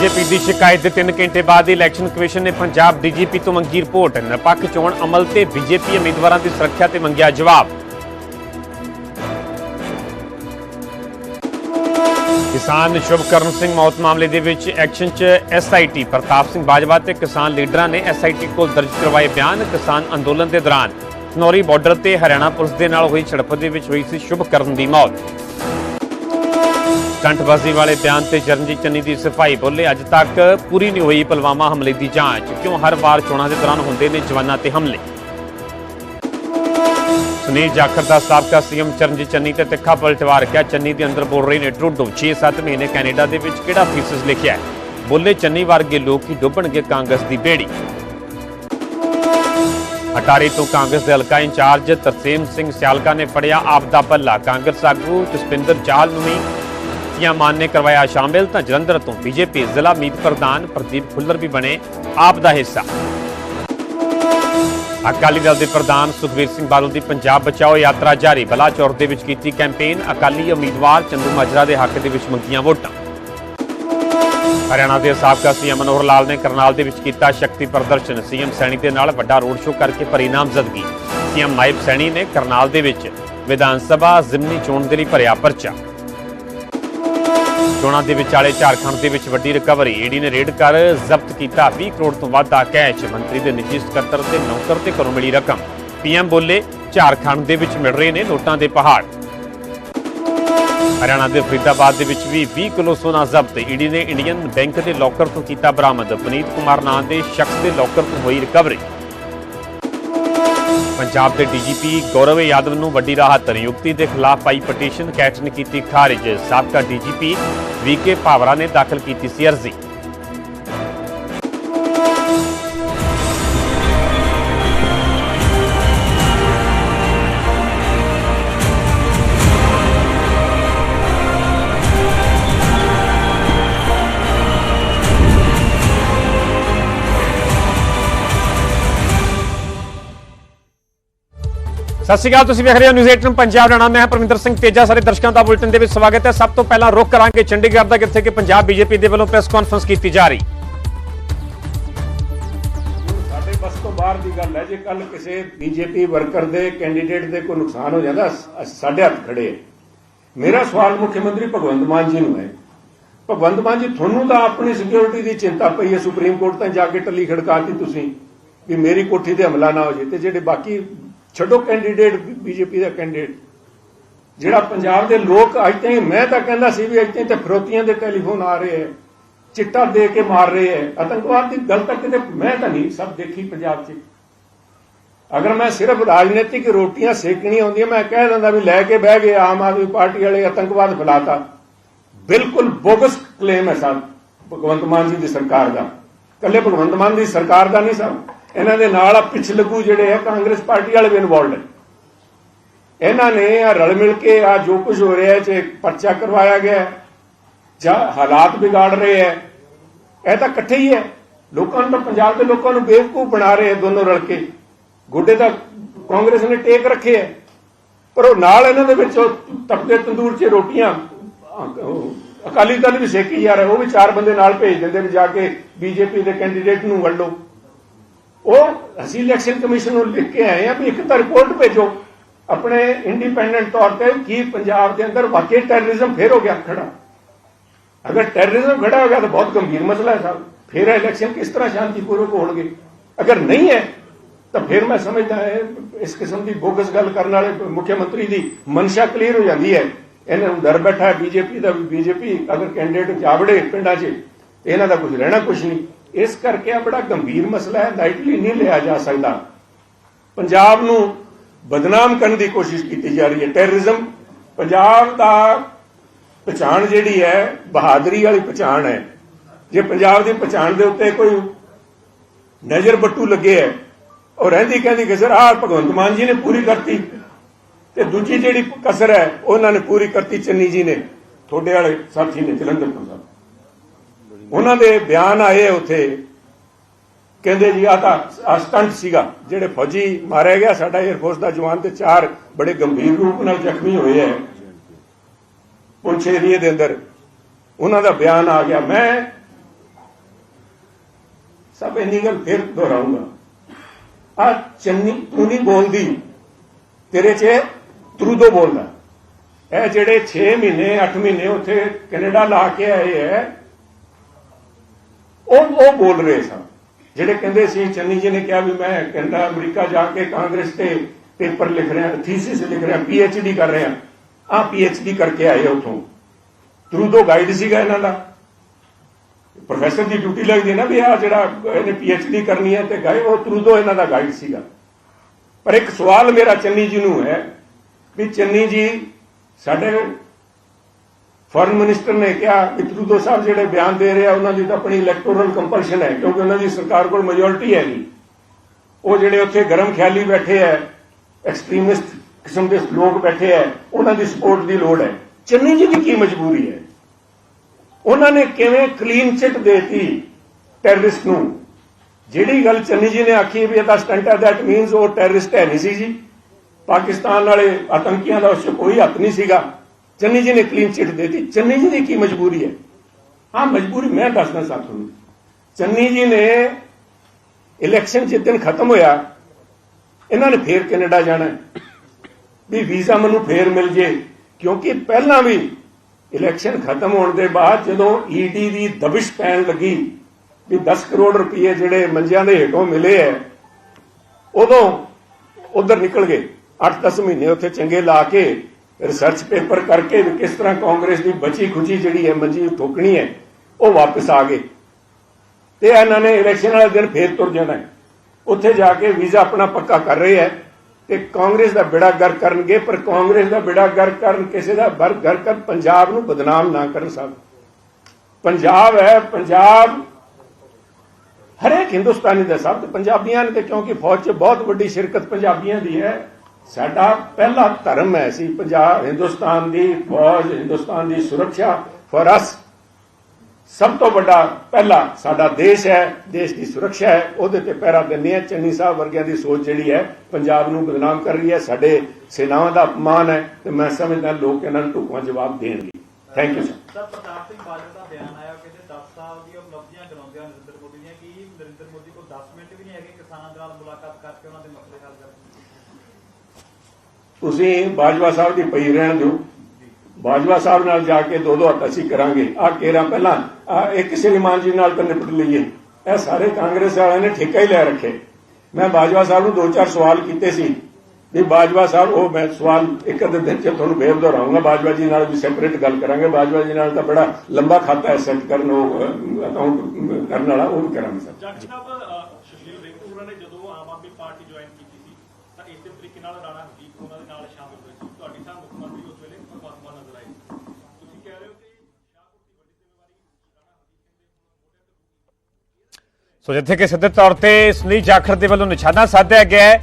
BJP ਦੀ ਸ਼ਿਕਾਇਤ ਦੇ 3 ਘੰਟੇ ਬਾਅਦ ਇਲੈਕਸ਼ਨ ਕਮਿਸ਼ਨ ਨੇ ਪੰਜਾਬ ਡੀਜੀਪੀ ਤੋਂ ਮੰਗੀ ਰਿਪੋਰਟ। ਨਿਰਪੱਖ ਚੋਣ ਅਮਲ ਤੇ ਬੀਜੇਪੀ ਉਮੀਦਵਾਰਾਂ ਦੀ ਸੁਰੱਖਿਆ ਤੇ ਮੰਗਿਆ ਜਵਾਬ। ਕਿਸਾਨ ਸ਼ੁਭਕਰਨ ਸਿੰਘ ਮੌਤ ਮਾਮਲੇ ਦੇ ਵਿੱਚ ਐਕਸ਼ਨ 'ਚ ਐਸਆਈਟੀ ਪ੍ਰਤਾਪ ਸਿੰਘ ਬਾਜਵਾ ਤੇ ਕਿਸਾਨ ਲੀਡਰਾਂ ਨੇ ਐਸਆਈਟੀ ਕੋਲ ਦਰਜ ਕਰਵਾਏ ਬਿਆਨ ਕਿਸਾਨ ਅੰਦੋਲਨ ਦੇ ਦੌਰਾਨ। ਸਨੌਰੀ ਬਾਰਡਰ ਤੇ ਹਰਿਆਣਾ ਪੁਲਿਸ ਦੇ ਨਾਲ ਹੋਈ ਝੜਪ ਦੇ ਵਿੱਚ ਹੋਈ ਸੀ ਸ਼ੁਭਕਰਨ ਦੀ ਮੌਤ। ਕੰਠਬਾਜ਼ੀ ਵਾਲੇ ਬਿਆਨ ਤੇ ਚਰਨਜੀਤ ਚੰਨੀ ਦੀ ਸਫ਼ਾਈ ਬੋਲੇ, ਅੱਜ ਤੱਕ ਪੂਰੀ ਨਹੀਂ ਹੋਈ ਪੁਲਵਾਮਾ ਹਮਲੇ ਦੀ ਜਾਂਚ। ਕਿਉਂ ਹਰ ਵਾਰ ਚੋਣਾਂ ਦੇ ਦੌਰਾਨ ਹੁੰਦੇ ਨੇ ਜਵਾਨਾਂ ਤੇ ਹਮਲੇ? ਸੁਨੀਲ ਜਾਖੜ ਦਾ ਸਾਬਕਾ ਸੀਐਮ ਚਰਨਜੀਤ ਚੰਨੀ ਤੇ ਤਿੱਖਾ ਪਲਟਵਾਰ ਕਿਹਾ, ਚੰਨੀ ਦੇ ਅੰਦਰ ਬੋਲ ਰਹੇ ਨੇ ਟਰੂਡੋ 6-7 ਮਹੀਨੇ ਕੈਨੇਡਾ ਦੇ ਵਿੱਚ ਕਿਹੜਾ ਫੀਸਸ ਲਿਖਿਆ ਹੈ? ਬੋਲੇ, ਚੰਨੀ ਵਰਗੇ ਲੋਕ ਹੀ ਡੁੱਬਣਗੇ ਕਾਂਗਰਸ ਦੀ ਬੇੜੀ। ਅਟਾਰੀ ਤੋਂ ਕਾਂਗਰਸ ਦੇ ਹਲਕਾ ਇੰਚਾਰਜ ਤਰਸੇਮ ਸਿੰਘ ਸਿਆਲਕਾ ਨੇ ਫੜਿਆ ਆਪ ਦਾ ਪੱਲਾ। ਕਾਂਗਰਸ ਆਗੂ ਜਸਪਿੰਦਰ ਚਾਹਲ ਨੂੰ ਵੀ ਸੀਐਮ ਮਾਨ ਨੇ ਕਰਵਾਇਆ ਸ਼ਾਮਿਲ, ਤਾਂ ਜਲੰਧਰ ਤੋਂ ਬੀਜੇਪੀ ਜ਼ਿਲ੍ਹਾ ਮੀਤ ਪ੍ਰਧਾਨ ਪ੍ਰਦੀਪ ਖੁੱਲਰ ਵੀ ਬਣੇ ਆਪ ਦਾ ਹਿੱਸਾ। ਅਕਾਲੀ ਦਲ ਦੇ ਪ੍ਰਧਾਨ ਸੁਖਬੀਰ ਸਿੰਘ ਬਾਦਲ ਦੀ ਪੰਜਾਬ ਬਚਾਓ ਯਾਤਰਾ ਜਾਰੀ। ਬਲਾਚੌਰ ਦੇ ਵਿੱਚ ਕੀਤੀ ਕੈਂਪੇਨ, ਅਕਾਲੀ ਉਮੀਦਵਾਰ ਚੰਦੂ ਮਾਜਰਾ ਦੇ ਹੱਕ ਦੇ ਵਿੱਚ ਮੰਗੀਆਂ ਵੋਟਾਂ। ਹਰਿਆਣਾ ਦੇ ਸਾਬਕਾ ਸੀਐਮ ਮਨੋਹਰ ਲਾਲ ਨੇ ਕਰਨਾਲ ਦੇ ਵਿੱਚ ਕੀਤਾ ਸ਼ਕਤੀ ਪ੍ਰਦਰਸ਼ਨ। ਸੀਐਮ ਸੈਣੀ ਦੇ ਨਾਲ ਵੱਡਾ ਰੋਡ ਸ਼ੋਅ ਕਰਕੇ ਭਰੀ ਨਾਮਜ਼ਦਗੀ। ਸੀਐਮ ਨਾਇਬ ਸੈਣੀ ਨੇ ਕਰਨਾਲ ਦੇ ਵਿੱਚ ਵਿਧਾਨ ਸਭਾ ਜ਼ਿਮਨੀ ਚੋਣ ਦੇ ਲਈ ਭਰਿਆ ਪਰਚਾ। ਚੋਣਾਂ ਦੇ ਵਿਚਾਲੇ ਝਾਰਖੰਡ ਦੇ ਵਿੱਚ ਵੱਡੀ ਰਿਕਵਰੀ। ਈਡੀ ਨੇ ਰੇਡ ਕਰ ਜ਼ਬਤ ਕੀਤਾ। 20 ਕਰੋੜ ਤੋਂ ਵੱਧ ਦਾ ਕੈਸ਼। ਮੰਤਰੀ ਦੇ ਨਿੱਜੀ ਸਕੱਤਰ ਤੇ ਨੌਕਰ ਤੇ ਘਰੋਂ ਮਿਲੀ ਰਕਮ। ਪੀਐਮ ਬੋਲੇ, ਝਾਰਖੰਡ ਦੇ ਵਿੱਚ ਮਿਲ ਰਹੇ ਨੇ ਨੋਟਾਂ ਦੇ ਪਹਾੜ। ਹਰਿਆਣਾ ਦੇ ਫਰੀਦਾਬਾਦ ਦੇ ਵਿੱਚ ਵੀ 20 ਕਿਲੋ ਸੋਨਾ ਜ਼ਬਤ। ਈਡੀ ਨੇ ਇੰਡੀਅਨ ਬੈਂਕ ਦੇ ਲੋਕਰ ਤੋਂ ਕੀਤਾ ਬਰਾਮਦ। ਪਨੀਤ ਕੁਮਾਰ ਨਾਂ ਦੇ ਸ਼ਖਸ ਦੇ ਲੋਕਰ ਤੋਂ ਹੋਈ ਰਿਕਵਰੀ। ਪੰਜਾਬ ਦੇ ਡੀਜੀਪੀ ਗੌਰਵ ਯਾਦਵ ਨੂੰ ਵੱਡੀ ਰਾਹਤ ਨਿਯੁਕਤੀ ਦੇ ਖਿਲਾਫ ਪਾਈ ਪਟੀਸ਼ਨ ਕੈਟ ਨੇ ਕੀਤੀ ਖਾਰਿਜ। ਸਾਬਕਾ ਡੀਜੀਪੀ ਵੀਕੇ ਭਾਵਰਾ ਨੇ ਦਾਖਲ ਕੀਤੀ ਸੀ ਅਰਜ਼ੀ। ਸਤਿ ਸ਼੍ਰੀ ਅਕਾਲ, ਤੁਸੀਂ ਵੇਖ ਰਹੇ ਹੋ ਨਿਊਜ਼ 18 ਪੰਜਾਬ। ਦਾ ਨਾਮ ਪਰਮਿੰਦਰ ਸਿੰਘ ਤੇਜਾ। ਸਾਰੇ ਦਰਸ਼ਕਾਂ ਦਾ ਬੁਲੇਟਿਨ ਦੇ ਵਿੱਚ ਸਵਾਗਤ ਹੈ। ਸਭ ਤੋਂ ਪਹਿਲਾਂ ਰੁਕ ਕਰਾਂਗੇ ਚੰਡੀਗੜ੍ਹ ਦਾ ਜਿੱਥੇ ਕਿ ਪੰਜਾਬ ਬੀਜੇਪੀ ਦੇ ਵੱਲੋਂ ਪ੍ਰੈਸ ਕਾਨਫਰੰਸ ਕੀਤੀ ਜਾ ਰਹੀ। ਸਾਡੇ ਬਸ ਤੋਂ ਬਾਹਰ ਦੀ ਗੱਲ ਹੈ, ਜੇ ਕੱਲ ਕਿਸੇ ਬੀਜੇਪੀ ਵਰਕਰ ਦੇ, ਕੈਂਡੀਡੇਟ ਦੇ ਕੋਈ ਨੁਕਸਾਨ ਹੋ ਜਾਂਦਾ ਸਾਡੇ ਹੱਥ ਖੜੇ ਮੇਰਾ ਸਵਾਲ ਮੁੱਖ ਮੰਤਰੀ ਭਗਵੰਤ ਮਾਨ ਜੀ ਨੂੰ ਹੈ। ਭਗਵੰਤ ਮਾਨ ਜੀ, ਤੁਹਾਨੂੰ ਤਾਂ ਆਪਣੀ ਸਿਕਿਉਰਿਟੀ ਦੀ ਚਿੰਤਾ ਪਈ ਹੈ। ਸੁਪਰੀਮ ਕੋਰਟ ਤਾਂ ਜਾ ਕੇ ਟੱਲੀ ਖੜਕਾਤੀ ਤੁਸੀਂ, ਵੀ ਮੇਰੀ ਕੋਠੀ ਤੇ ਹਮਲਾ ਨਾ ਹੋ ਜੇ ਤੇ ਜਿਹੜੇ ਬਾਕੀ ਛੱਡੋ ਕੈਂਡੀਡੇਟ ਬੀਜੇਪੀ ਦਾ ਕੈਂਡੀਡੇਟ ਜਿਹੜਾ ਪੰਜਾਬ ਦੇ ਲੋਕ ਅੱਜ ਤਾਈਂ, ਮੈਂ ਤਾਂ ਕਹਿੰਦਾ ਸੀ ਵੀ ਅੱਜ ਤਾਈਂ ਤੇ ਫਰੋਤੀਆਂ ਦੇ ਟੈਲੀਫੋਨ ਆ ਰਹੇ ਹੈ, ਚਿੱਟਾ ਦੇ ਕੇ ਮਾਰ ਰਹੇ ਹੈ। ਆਤੰਕਵਾਦ ਦੀ ਗੱਲ ਤਾਂ ਕਿਤੇ ਮੈਂ ਤਾਂ ਨਹੀਂ, ਸਭ ਦੇਖੀ ਪੰਜਾਬ 'ਚ। ਅਗਰ ਮੈਂ ਸਿਰਫ ਰਾਜਨੀਤਿਕ ਰੋਟੀਆਂ ਸੇਕਣੀਆਂ ਹੁੰਦੀਆਂ, ਮੈਂ ਕਹਿ ਦਿੰਦਾ ਵੀ ਲੈ ਕੇ ਬਹਿ ਗਏ ਆਮ ਆਦਮੀ ਪਾਰਟੀ ਵਾਲੇ, ਆਤੰਕਵਾਦ ਫੈਲਾਤਾ। ਬਿਲਕੁਲ ਬੋਗਸ ਕਲੇਮ ਹੈ ਸਰ ਭਗਵੰਤ ਮਾਨ ਜੀ ਦੀ ਸਰਕਾਰ ਦਾ। ਕੱਲੇ ਭਗਵੰਤ ਮਾਨ ਦੀ ਸਰਕਾਰ ਦਾ ਨਹੀਂ ਸਰ ਇਹਨਾਂ ਦੇ ਨਾਲ ਆ ਪਿਛਲਗੂ ਜਿਹੜੇ ਆ ਕਾਂਗਰਸ ਪਾਰਟੀ ਵਾਲੇ ਵੀ ਇਨਵੋਲਡ ਨੇ। ਇਹਨਾਂ ਨੇ ਆ ਰਲ ਮਿਲ ਕੇ ਆ ਜੋ ਕੁਝ ਹੋ ਰਿਹਾ ਹੈ ਚ ਪਰਚਾ ਕਰਵਾਇਆ ਗਿਆ ਜਾਂ ਹਾਲਾਤ ਵਿਗਾੜ ਰਹੇ ਹੈ, ਇਹ ਤਾਂ ਇਕੱਠੇ ਹੀ ਹੈ। ਲੋਕਾਂ ਨੂੰ ਤਾਂ ਪੰਜਾਬ ਦੇ ਲੋਕਾਂ ਨੂੰ ਬੇਵਕੂਫ ਬਣਾ ਰਹੇ ਹੈ ਦੋਨੋਂ ਰਲ ਕੇ। ਗੋਡੇ ਤਾਂ ਕਾਂਗਰਸ ਨੇ ਟੇਕ ਰੱਖੇ ਹੈ। ਪਰ ਉਹ ਨਾਲ ਇਹਨਾਂ ਦੇ ਵਿੱਚ ਤਪਦੇ ਤੰਦੂਰ 'ਚ ਰੋਟੀਆਂ, ਅਕਾਲੀ ਦਲ ਵੀ ਸੇਕੀ ਜਾ ਰਿਹਾ, ਉਹ ਵੀ ਚਾਰ ਬੰਦੇ ਨਾਲ ਭੇਜ ਦਿੰਦੇ ਨੇ ਜਾ ਕੇ ਬੀਜੇਪੀ ਦੇ ਕੈਂਡੀਡੇਟ ਨੂੰ ਵੱਢੋ ਉਹ ਅਸੀਂ ਇਲੈਕਸ਼ਨ ਕਮਿਸ਼ਨ ਨੂੰ ਲਿਖ ਕੇ ਆਏ ਆ ਵੀ ਇੱਕ ਤਾਂ ਰਿਪੋਰਟ ਭੇਜੋ। ਆਪਣੇ ਇੰਡੀਪੈਂਡੈਂਟ ਤੌਰ ਤੇ ਕੀ ਪੰਜਾਬ ਦੇ ਅੰਦਰ ਵਾਕਈ ਟੈਰਰਿਜ਼ਮ ਫੇਰ ਹੋ ਗਿਆ ਖੜਾ। ਅਗਰ ਟੈਰਰਿਜ਼ਮ ਖੜਾ ਹੋ ਗਿਆ ਤਾਂ ਬਹੁਤ ਗੰਭੀਰ ਮਸਲਾ ਹੈ ਸਾਹਿਬ। ਫਿਰ ਇਲੈਕਸ਼ਨ ਕਿਸ ਤਰ੍ਹਾਂ ਸ਼ਾਂਤੀਪੂਰਵਕ ਹੋਣਗੇ? ਅਗਰ ਨਹੀਂ ਹੈ, ਤਾਂ ਫਿਰ ਮੈਂ ਸਮਝਦਾ ਹੈ ਇਸ ਕਿਸਮ ਦੀ ਬੋਗਸ ਗੱਲ ਕਰਨ ਵਾਲੇ ਮੁੱਖ ਮੰਤਰੀ ਦੀ ਮਨਸ਼ਾ ਕਲੀਅਰ ਹੋ ਜਾਂਦੀ ਹੈ। ਇਹਨਾਂ ਨੂੰ ਡਰ ਬੈਠਾ ਬੀਜੇਪੀ ਦਾ ਬੀਜੇਪੀ, ਅਗਰ ਕੈਂਡੀਡੇਟ ਜਾਵੜੇ ਪਿੰਡਾਂ 'ਚ, ਇਹਨਾਂ ਦਾ ਕੁਝ ਰਹਿਣਾ ਕੁਝ ਨਹੀਂ। ਇਸ ਕਰਕੇ ਆ ਬੜਾ ਗੰਭੀਰ ਮਸਲਾ ਹੈ ਲਾਈਟਲੀ ਨਹੀਂ ਲਿਆ ਜਾ ਸਕਦਾ। ਪੰਜਾਬ ਨੂੰ ਬਦਨਾਮ ਕਰਨ ਦੀ ਕੋਸ਼ਿਸ਼ ਕੀਤੀ ਜਾ ਰਹੀ ਹੈ ਟੈਰਰਿਜ਼ਮ ਪੰਜਾਬ ਦਾ ਪਛਾਣ ਜਿਹੜੀ ਹੈ, ਬਹਾਦਰੀ ਵਾਲੀ ਪਛਾਣ ਹੈ। ਜੇ ਪੰਜਾਬ ਦੀ ਪਛਾਣ ਦੇ ਉੱਤੇ ਕੋਈ ਨਜ਼ਰ ਬੱਟੂ ਲੱਗੇ ਹੈ, ਉਹ ਰਹਿੰਦੀ ਕਹਿੰਦੀ ਕਿ ਸਰ, ਆਹ ਭਗਵੰਤ ਮਾਨ ਜੀ ਨੇ ਪੂਰੀ ਕਰਤੀ ਤੇ ਦੂਜੀ ਜਿਹੜੀ ਕਸਰ ਹੈ, ਉਹਨਾਂ ਨੇ ਪੂਰੀ ਕਰਤੀ ਚੰਨੀ ਜੀ ਨੇ। ਤੁਹਾਡੇ ਵਾਲੇ ਸਾਥੀ ਨੇ ਜਲੰਧਰ ਤੋਂ ਉਹਨਾਂ ਦੇ ਬਿਆਨ ਆਏ ਉੱਥੇ। ਕਹਿੰਦੇ ਜੀ ਆ ਤਾਂ ਆਹ ਸੀਗਾ। ਜਿਹੜੇ ਫੌਜੀ ਮਾਰਿਆ ਗਿਆ, ਸਾਡਾ 에ਅਰਫੋਰਸ ਦਾ ਜਵਾਨ ਤੇ ਚਾਰ ਬੜੇ ਗੰਭੀਰ ਰੂਪ ਨਾਲ ਜ਼ਖਮੀ ਹੋਏ ਹੈ। ਪੁੰਛ ਏਰੀਏ ਦੇ ਅੰਦਰ ਉਹਨਾਂ ਦਾ ਬਿਆਨ ਆ ਗਿਆ। ਮੈਂ ਸਭ ਇੰਨੀ ਗੱਲ ਫਿਰ ਦੁਹਰਾਉਂਗਾ। ਆ ਚੰਨੀ, ਤੂੰ ਨਹੀਂ ਬੋਲਦੀ। ਤੇਰੇ 'ਚ ਤਰੂਦੋ ਬੋਲਦਾ। ਇਹ ਜਿਹੜੇ 6 ਮਹੀਨੇ 8 ਮਹੀਨੇ ਉੱਥੇ ਕੈਨੇਡਾ ਲਾ ਕੇ ਆਏ ਹੈ ਉਹ ਉਹ ਬੋਲ ਰਹੇ ਸਨ। ਜਿਹੜੇ ਕਹਿੰਦੇ ਸੀ, ਚੰਨੀ ਜੀ ਨੇ ਕਿਹਾ ਵੀ ਮੈਂ ਕੈਨੇਡਾ ਅਮਰੀਕਾ ਜਾ ਕੇ ਕਾਂਗਰਸ ਤੇ ਪੇਪਰ ਲਿਖ ਰਿਹਾ ਥੀਸਿਸ ਲਿਖ ਰਿਹਾ ਪੀਐਚਡੀ ਕਰ ਰਿਹਾ। ਆ ਪੀਐਚਡੀ ਕਰਕੇ ਆਏ ਉਥੋਂ। ਤਰੂਦੋ ਗਾਈਡ ਸੀਗਾ ਇਹਨਾਂ ਦਾ। ਪ੍ਰੋਫੈਸਰ ਦੀ ਡਿਊਟੀ ਲੱਗਦੀ ਨਾ ਵੀ ਆ ਜਿਹੜਾ ਇਹਨੇ ਪੀ ਐਚ ਡੀ ਕਰਨੀ ਹੈ ਤੇ ਗਏ ਉਹ ਤਰੂਦੋ ਇਹਨਾਂ ਦਾ ਗਾਈਡ ਸੀਗਾ। ਪਰ ਇੱਕ ਸਵਾਲ ਮੇਰਾ ਚੰਨੀ ਜੀ ਨੂੰ ਹੈ ਵੀ ਚੰਨੀ ਜੀ, ਸਾਡੇ ਫੋਰਨ ਮਿਨਿਸਟਰ ਨੇ ਕਿਹਾ ਕਿ ਤਰੂਦੋ ਸਾਹਿਬ ਜਿਹੜੇ ਬਿਆਨ ਦੇ ਰਹੇ ਆ, ਉਹਨਾਂ ਦੀ ਤਾਂ ਆਪਣੀ ਇਲੈਕਟੋਰਲ ਕੰਪਲਸ਼ਨ ਹੈ, ਕਿਉਂਕਿ ਉਹਨਾਂ ਦੀ ਸਰਕਾਰ ਕੋਲ ਮੈਜੋਰਿਟੀ ਹੈ ਨਹੀਂ। ਉਹ ਜਿਹੜੇ ਉੱਥੇ ਗਰਮ ਖਿਆਲੀ ਬੈਠੇ ਐ ਐਕਸਟ੍ਰੀਮਿਸਟ ਕਿਸਮ ਦੇ ਲੋਕ ਬੈਠੇ ਐ ਉਹਨਾਂ ਦੀ ਸਪੋਰਟ ਦੀ ਲੋੜ ਹੈ। ਚੰਨੀ ਜੀ ਦੀ ਕੀ ਮਜਬੂਰੀ ਹੈ? ਉਹਨਾਂ ਨੇ ਕਿਵੇਂ ਕਲੀਨ ਚਿਟ ਦੇਤੀ ਟੈਰਰਿਸਟ ਨੂੰ? ਜਿਹੜੀ ਗੱਲ ਚੰਨੀ ਜੀ ਨੇ ਆਖੀ ਵੀ ਇਹ ਤਾਂ ਸਟੰਟ ਹੈ ਦੈਟ ਮੀਨਸ ਉਹ ਟੈਰਰਿਸਟ ਹੈ ਨਹੀਂ ਸੀ ਜੀ। ਪਾਕਿਸਤਾਨ ਵਾਲੇ ਆਤੰਕੀਆਂ ਦਾ ਉਸ 'ਚ ਕੋਈ ਹੱਥ ਨਹੀਂ ਸੀਗਾ। ਚੰਨੀ ਜੀ ਨੇ ਕਲੀਨ ਚਿੱਟ ਦੇਤੀ। ਚੰਨੀ ਜੀ ਦੀ ਕੀ ਮਜਬੂਰੀ ਹੈ? ਹਾਂ, ਮਜਬੂਰੀ ਮੈਂ ਦੱਸਦਾ ਸਾਥ ਚੰਨੀ ਜੀ ਨੇ ਇਲੈਕਸ਼ਨ ਜਿਸ ਦਿਨ ਖਤਮ ਹੋਇਆ, ਇਹਨਾਂ ਨੇ ਫੇਰ ਕੈਨੇਡਾ ਜਾਣਾ ਵੀ ਵੀਜ਼ਾ ਮੈਨੂੰ ਫੇਰ ਮਿਲ ਜੇ, ਕਿਉਂਕਿ ਪਹਿਲਾਂ ਵੀ ਇਲੈਕਸ਼ਨ ਖਤਮ ਹੋਣ ਦੇ ਬਾਅਦ ਜਦੋਂ ਈਡੀ ਦੀ ਦਬਿਸ਼ ਪੈਣ ਲੱਗੀ ਵੀ 10 ਕਰੋੜ ਰੁਪਏ ਜਿਹੜੇ ਮੰਜਿਆਂ ਦੇ ਹੇਠੋਂ ਮਿਲੇ ਐ ਉਦੋਂ ਉਧਰ ਨਿਕਲ ਗਏ। 8-10 ਮਹੀਨੇ ਉੱਥੇ ਚੰਗੇ ਲਾ ਕੇ ਰਿਸਰਚ ਪੇਪਰ ਕਰਕੇ ਵੀ ਕਿਸ ਤਰ੍ਹਾਂ ਕਾਂਗਰਸ ਦੀ ਬਚੀ ਖੁਚੀ ਜਿਹੜੀ ਹੈ, ਮੰਜੀ ਠੋਕਣੀ ਹੈ, ਉਹ ਵਾਪਸ ਆ ਗਏ। ਤੇ ਇਹਨਾਂ ਨੇ ਇਲੈਕਸ਼ਨ ਵਾਲੇ ਦਿਨ ਫੇਰ ਤੁਰ ਜਾਣਾ ਹੈ। ਉੱਥੇ ਜਾ ਕੇ ਵੀਜ਼ਾ ਆਪਣਾ ਪੱਕਾ ਕਰ ਰਹੇ ਹੈ ਤੇ ਕਾਂਗਰਸ ਦਾ ਬਿੜਾ ਗਰ ਕਰਨਗੇ, ਪਰ ਕਾਂਗਰਸ ਦਾ ਬਿੜਾ ਗਰ ਕਰਨ, ਕਿਸੇ ਦਾ ਬਰ ਗਰ ਕਰ ਪੰਜਾਬ ਨੂੰ ਬਦਨਾਮ ਨਾ ਕਰਨ ਸਭ। ਪੰਜਾਬ ਹੈ, ਪੰਜਾਬ ਹਰੇਕ ਹਿੰਦੁਸਤਾਨੀ ਦਾ ਸਭ ਤੇ ਪੰਜਾਬੀਆਂ ਨੇ ਤੇ ਕਿਉਂਕਿ ਫੌਜ 'ਚ ਬਹੁਤ ਵੱਡੀ ਸ਼ਿਰਕਤ ਪੰਜਾਬੀਆਂ ਦੀ ਹੈ ਸਾਡਾ ਪਹਿਲਾ ਧਰਮ ਹੈ ਸੀ ਪੰਜਾਬ, ਹਿੰਦੁਸਤਾਨ ਦੀ ਫੌਜ, ਹਿੰਦੁਸਤਾਨ ਦੀ ਸੁਰੱਖਿਆ ਫॉर ਅਸ ਸਭ ਤੋਂ ਵੱਡਾ ਪਹਿਲਾ ਸਾਡਾ ਦੇਸ਼ ਹੈ, ਦੇਸ਼ ਦੀ ਸੁਰੱਖਿਆ ਹੈ, ਉਹਦੇ ਤੇ ਪਹਿਰਾ ਦਿੰਦੇ ਆ ਚੰਨੀ ਸਾਹਿਬ ਵਰਗਿਆਂ ਦੀ ਸੋਚ ਜਿਹੜੀ ਹੈ, ਪੰਜਾਬ ਨੂੰ ਬਦਨਾਮ ਕਰ ਰਹੀ ਹੈ, ਸਾਡੇ ਸੈਨਾਵਾਂ ਦਾ ਅਪਮਾਨ ਹੈ ਤੇ ਮੈਂ ਸਮਝਦਾ ਲੋਕ ਇਹਨਾਂ ਨੂੰ ਢੁਕਵਾਂ ਜਵਾਬ ਦੇਣਗੇ। Thank you sir sir, Pratap Singh Bajwa ਦਾ ਬਿਆਨ ਆਇਆ ਕਿ 10 ਸਾਲ ਦੀਆਂ ਉਪਲਬਧੀਆਂ ਗਿਣਾਉਂਦੇ ਆ ਨਰਿੰਦਰ ਮੋਦੀ ਦੀਆਂ ਕਿ ਨਰਿੰਦਰ ਮੋਦੀ ਕੋਲ 10 ਮਿੰਟ ਵੀ ਨਹੀਂ ਹੈਗੇ ਕਿਸਾਨਾਂ ਨਾਲ ਮੁਲਾਕਾਤ ਕਰਕੇ ਉਹਨਾਂ ਦੇ ਮਸਲੇ ਹੱਲ ਕਰਨ ਤੁਸੀਂ ਬਾਜਵਾ ਸਾਹਿਬ ਦੀ ਪਈ ਰਹਿਣ ਦਿਓ। ਬਾਜਵਾ ਸਾਹਿਬ ਨਾਲ ਜਾ ਕੇ ਦੋ ਦੋ ਹੱਥ ਅਸੀਂ ਕਰਾਂਗੇ। ਆ ਕੇਰਾ ਪਹਿਲਾਂ ਆ ਇੱਕ ਸ੍ਰੀਮਾਨ ਜੀ ਨਾਲ ਤਾਂ ਨਿਪਟ ਲਈਏ। ਇਹ ਸਾਰੇ ਕਾਂਗਰਸ ਵਾਲਿਆਂ ਨੇ ਠੇਕਾ ਹੀ ਲੈ ਰੱਖੇ। ਮੈਂ ਬਾਜਵਾ ਸਾਹਿਬ ਨੂੰ ਦੋ ਚਾਰ ਸਵਾਲ ਕੀਤੇ ਸੀ। ਵੀ ਬਾਜਵਾ ਸਾਹਿਬ, ਉਹ ਮੈਂ ਸਵਾਲ ਇੱਕ ਅੱਧੇ ਦਿਨ ਚ ਤੁਹਾਨੂੰ ਫੇਰ ਦੁਹਰਾਉਂਗਾ। ਬਾਜਵਾ ਜੀ ਨਾਲ ਵੀ ਸੈਪਰੇਟ ਗੱਲ ਕਰਾਂਗੇ। ਬਾਜਵਾ ਜੀ ਨਾਲ ਤਾਂ ਬੜਾ ਲੰਬਾ ਖਾਤਾ ਹੈ ਸੈੱਟ ਕਰਨ ਉਹ ਅਕਾਊਂਟ ਕਰਨ ਵਾਲਾ, ਉਹ ਵੀ ਕਰਾਂਗੇ ਸਰ। ਜੱਜ ਸਾਹਿਬ ਰਿੰਕੂ ਉਹਨਾਂ ਨੇ ਜਦੋਂ ਆਮ ਆਦਮੀ ਪਾਰਟੀ ਜੁਆਇਨ ਕੀਤੀ ਸੀ, ਤਾਂ ਇਸੇ ਤਰੀਕੇ ਨਾਲ ਰਾਣਾ ਹਰਦੀਪ ਉਹਨਾਂ ਦੇ ਨਾਲ ਸ਼ਾਮਲ ਹੋਏ ਸੀ। ਤੁਹਾਡੀ ਸਾਹਿਬ ਮੁੱਖ ਮੰਤਰੀ ਉਸ ਵੇਲੇ ਭਗਵੰਤ ਨਜ਼ਰ ਆਏ ਤੁਸੀਂ ਕਹਿ ਰਹੇ ਹੋ ਕਿ ਸੋ ਜਿੱਥੇ ਕਿ ਸਿੱਧੇ ਤੌਰ ਤੇ ਸੁਨੀਲ ਜਾਖੜ ਦੇ ਵੱਲੋਂ ਨਿਸ਼ਾਨਾ ਸਾਧਿਆ ਗਿਆ ਹੈ।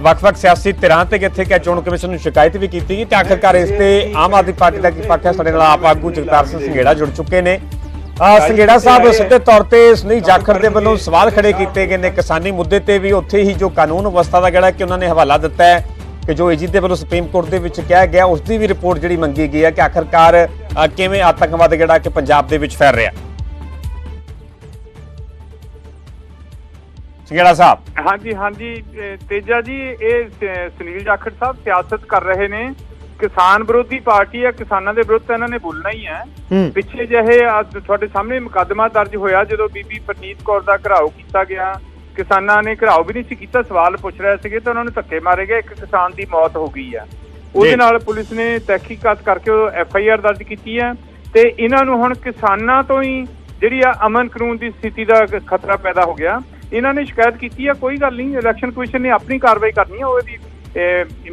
ਵੱਖ-ਵੱਖ ਸਿਆਸੀ ਧਿਰਾਂ ਤੇ ਜਿੱਥੇ ਕਿ ਚੋਣ ਕਮਿਸ਼ਨ ਨੂੰ ਸ਼ਿਕਾਇਤ ਵੀ ਕੀਤੀ ਗਈ ਤੇ ਆਖਰਕਾਰ ਇਸ ਤੇ ਆਮ ਆਦਮੀ ਪਾਰਟੀ ਦਾ ਕੀ ਪੱਖ ਹੈ? ਸਾਡੇ ਨਾਲ ਆਪ ਆਗੂ ਜਗਤਾਰ ਸਿੰਘ ਸੰਘੇੜਾ ਜੁੜ ਚੁੱਕੇ ਨੇ। ਅ, ਸੰਘੇੜਾ ਸਾਹਿਬ ਸਿੱਧੇ ਤੌਰ ਤੇ ਸੁਨੀਲ ਜਾਖੜ ਦੇ ਵੱਲੋਂ ਸਵਾਲ ਖੜੇ ਕੀਤੇ ਗਏ ਨੇ ਕਿਸਾਨੀ ਮੁੱਦੇ ਤੇ ਵੀ ਉੱਥੇ ਹੀ ਜੋ ਕਾਨੂੰਨ ਅਵਸਥਾ ਦਾ ਜਿਹੜਾ ਕਿ ਉਹਨਾਂ ਨੇ ਹਵਾਲਾ ਦਿੱਤਾ ਹੈ ਕਿ ਜੋ ਏਜੀ ਦੇ ਵੱਲੋਂ ਸੁਪਰੀਮ ਕੋਰਟ ਦੇ ਵਿੱਚ ਕਿਹਾ ਗਿਆ ਉਸ ਦੀ ਵੀ ਰਿਪੋਰਟ ਜਿਹੜੀ ਮੰਗੀ ਗਈ ਹੈ ਕਿ ਆਖਰਕਾਰ ਕਿਵੇਂ ਆਤੰਕਵਾਦ ਜਿਹੜਾ ਕਿ ਪੰਜਾਬ ਦੇ ਵਿੱਚ ਫੈਲ ਰਿਹਾ ਸੰਘੇੜਾ ਸਾਹਿਬ। ਹਾਂਜੀ ਹਾਂਜੀ ਤੇਜਾ ਜੀ ਇਹ ਸੁਨੀਲ ਜਾਖੜ ਸਾਹਿਬ ਸਿਆਸਤ ਕਰ ਰਹੇ ਨੇ। ਕਿਸਾਨ ਵਿਰੋਧੀ ਪਾਰਟੀ ਹੈ ਕਿਸਾਨਾਂ ਦੇ ਵਿਰੁੱਧ ਤਾਂ ਇਹਨਾਂ ਨੇ ਬੋਲਣਾ ਹੀ ਹੈ। ਪਿੱਛੇ ਜਿਹੇ ਅੱਜ ਤੁਹਾਡੇ ਸਾਹਮਣੇ ਮੁਕੱਦਮਾ ਦਰਜ ਹੋਇਆ ਜਦੋਂ ਬੀਬੀ ਪਰਨੀਤ ਕੌਰ ਦਾ ਘਰਾਓ ਕੀਤਾ ਗਿਆ। ਕਿਸਾਨਾਂ ਨੇ ਘਰਾਓ ਵੀ ਨਹੀਂ ਸੀ ਕੀਤਾ ਸਵਾਲ ਪੁੱਛ ਰਹੇ ਸੀਗੇ ਤਾਂ ਉਹਨਾਂ ਨੂੰ ਧੱਕੇ ਮਾਰੇ ਗਏ। ਇੱਕ ਕਿਸਾਨ ਦੀ ਮੌਤ ਹੋ ਗਈ ਹੈ ਉਹਦੇ ਨਾਲ ਪੁਲਿਸ ਨੇ ਤਹਿਕੀਕਾਤ ਕਰਕੇ ਉਹ ਐਫ ਆਈ ਆਰ ਦਰਜ ਕੀਤੀ ਹੈ ਤੇ ਇਹਨਾਂ ਨੂੰ ਹੁਣ ਕਿਸਾਨਾਂ ਤੋਂ ਹੀ ਜਿਹੜੀ ਆ ਅਮਨ ਕਾਨੂੰਨ ਦੀ ਸਥਿਤੀ ਦਾ ਖਤਰਾ ਪੈਦਾ ਹੋ ਗਿਆ। ਇਹਨਾਂ ਨੇ ਸ਼ਿਕਾਇਤ ਕੀਤੀ ਹੈ ਕੋਈ ਗੱਲ ਨਹੀਂ ਇਲੈਕਸ਼ਨ ਕਮਿਸ਼ਨ ਨੇ ਆਪਣੀ ਕਾਰਵਾਈ ਕਰਨੀ ਹੈ ਉਹਦੀ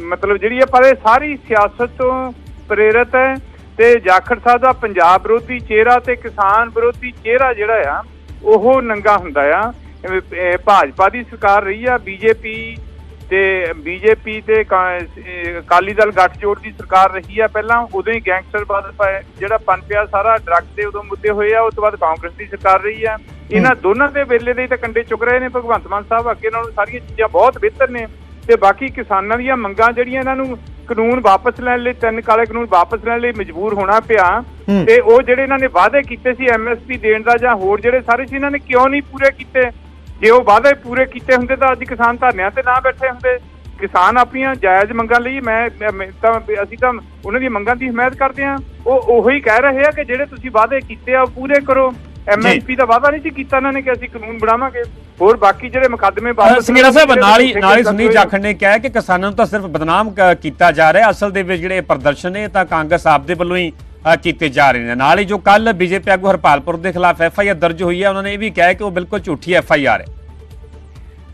ਮਤਲਬ ਜਿਹੜੀ ਹੈ ਪਰ ਇਹ ਸਾਰੀ ਸਿਆਸਤ ਤੋਂ ਪ੍ਰੇਰਿਤ ਹੈ ਤੇ ਜਾਖੜ ਸਾਹਿਬ ਦਾ ਪੰਜਾਬ ਵਿਰੋਧੀ ਚਿਹਰਾ ਤੇ ਕਿਸਾਨ ਵਿਰੋਧੀ ਚਿਹਰਾ ਜਿਹੜਾ ਆ ਉਹ ਨੰਗਾ ਹੁੰਦਾ ਆ। ਭਾਜਪਾ ਦੀ ਸਰਕਾਰ ਰਹੀ ਆ ਬੀਜੇਪੀ ਤੇ ਬੀਜੇਪੀ ਤੇ ਅਕਾਲੀ ਦਲ ਗੱਠਜੋੜ ਦੀ ਸਰਕਾਰ ਰਹੀ ਆ ਪਹਿਲਾਂ ਉਦੋਂ ਹੀ ਗੈਂਗਸਟਰਵਾਦ ਪ- ਜਿਹੜਾ ਪਨਪਿਆ ਸਾਰਾ ਡਰੱਗ ਦੇ ਉਦੋਂ ਮੁੱਦੇ ਹੋਏ ਆ ਉਸ ਤੋਂ ਬਾਅਦ ਕਾਂਗਰਸ ਦੀ ਸਰਕਾਰ ਰਹੀ ਆ। ਇਹਨਾਂ ਦੋਨਾਂ ਦੇ ਵੇਲੇ ਦੇ ਤਾਂ ਕੰਡੇ ਚੁੱਕ ਰਹੇ ਨੇ ਭਗਵੰਤ ਮਾਨ ਸਾਹਿਬ ਅੱਗੇ ਨਾਲੋਂ ਸਾਰੀਆਂ ਚੀਜ਼ਾਂ ਬਹੁਤ ਬਿਹਤਰ ਨੇ। ਤੇ ਬਾਕੀ ਕਿਸਾਨਾਂ ਦੀਆਂ ਮੰਗਾਂ ਜਿਹੜੀਆਂ ਇਹਨਾਂ ਨੂੰ ਕਾਨੂੰਨ ਵਾਪਸ ਲੈਣ ਲਈ ਤਿੰਨ ਕਾਲੇ ਕਾਨੂੰਨ ਵਾਪਸ ਲੈਣ ਲਈ ਮਜਬੂਰ ਹੋਣਾ ਪਿਆ। ਤੇ ਉਹ ਜਿਹੜੇ ਇਹਨਾਂ ਨੇ ਵਾਅਦੇ ਕੀਤੇ ਸੀ ਐਮਐਸਪੀ ਦੇਣ ਦਾ ਜਾਂ ਹੋਰ ਜਿਹੜੇ ਸਾਰੇ ਸੀ ਇਹਨਾਂ ਨੇ ਕਿਉਂ ਨਹੀਂ ਪੂਰੇ ਕੀਤੇ? ਜੇ ਉਹ ਵਾਅਦੇ ਪੂਰੇ ਕੀਤੇ ਹੁੰਦੇ ਤਾਂ ਅੱਜ ਕਿਸਾਨ ਧਰਨਿਆਂ ਤੇ ਨਾ ਬੈਠੇ ਹੁੰਦੇ। ਕਿਸਾਨ ਆਪਣੀਆਂ ਜਾਇਜ਼ ਮੰਗਾਂ ਲਈ ਮੈਂ ਤਾਂ ਅਸੀਂ ਤਾਂ ਉਹਨਾਂ ਦੀਆਂ ਮੰਗਾਂ ਦੀ ਹਮਾਇਤ ਕਰਦੇ ਹਾਂ। ਉਹ ਉਹੀ ਕਹਿ ਰਹੇ ਆ ਕਿ ਜਿਹੜੇ ਤੁਸੀਂ ਵਾਅਦੇ ਕੀਤੇ ਆ ਪੂਰੇ ਕਰੋ। ਐਮਐਸਪੀ ਦਾ ਵਾਅਦਾ ਨਹੀਂ ਸੀ ਕੀਤਾ ਇਹਨਾਂ ਨੇ ਕਿ ਅਸੀਂ ਕਾਨੂੰਨ ਬਣਾਵਾਂਗੇ। ਹੋਰ ਬਾਕੀ ਜਿਹੜੇ ਮੁਕੱਦਮੇ ਵਾਪਸ ਸੰਗੀਰਾ ਸਾਹਿਬ ਨਾਲ ਹੀ ਨਾਲ ਹੀ ਸੁਨੀਲ ਜਾਖੜ ਨੇ ਕਿਹਾ ਕਿ ਕਿਸਾਨਾਂ ਨੂੰ ਤਾਂ ਸਿਰਫ ਬਦਨਾਮ ਕੀਤਾ ਜਾ ਰਿਹਾ। ਅਸਲ ਦੇ ਵਿੱਚ ਜਿਹੜੇ ਪ੍ਰਦਰਸ਼ਨ ਨੇ ਤਾਂ ਕਾਂਗਰਸ ਆਪ ਦੇ ਵੱਲੋਂ ਹੀ ਕੀਤੇ ਜਾ ਰਹੇ ਨੇ। ਨਾਲ ਹੀ ਜੋ ਕੱਲ ਬੀਜੇਪੀ ਆਗੂ ਹਰਪਾਲਪੁਰ ਦੇ ਖਿਲਾਫ ਐਫ ਆਈ ਆਰ ਦਰਜ ਹੋਈ ਹੈ ਉਹਨਾਂ ਨੇ ਇਹ ਵੀ ਕਿਹਾ ਕਿ ਉਹ ਬਿਲਕੁਲ ਝੂਠੀ ਐਫ ਆਈ ਆਰ ਹੈ।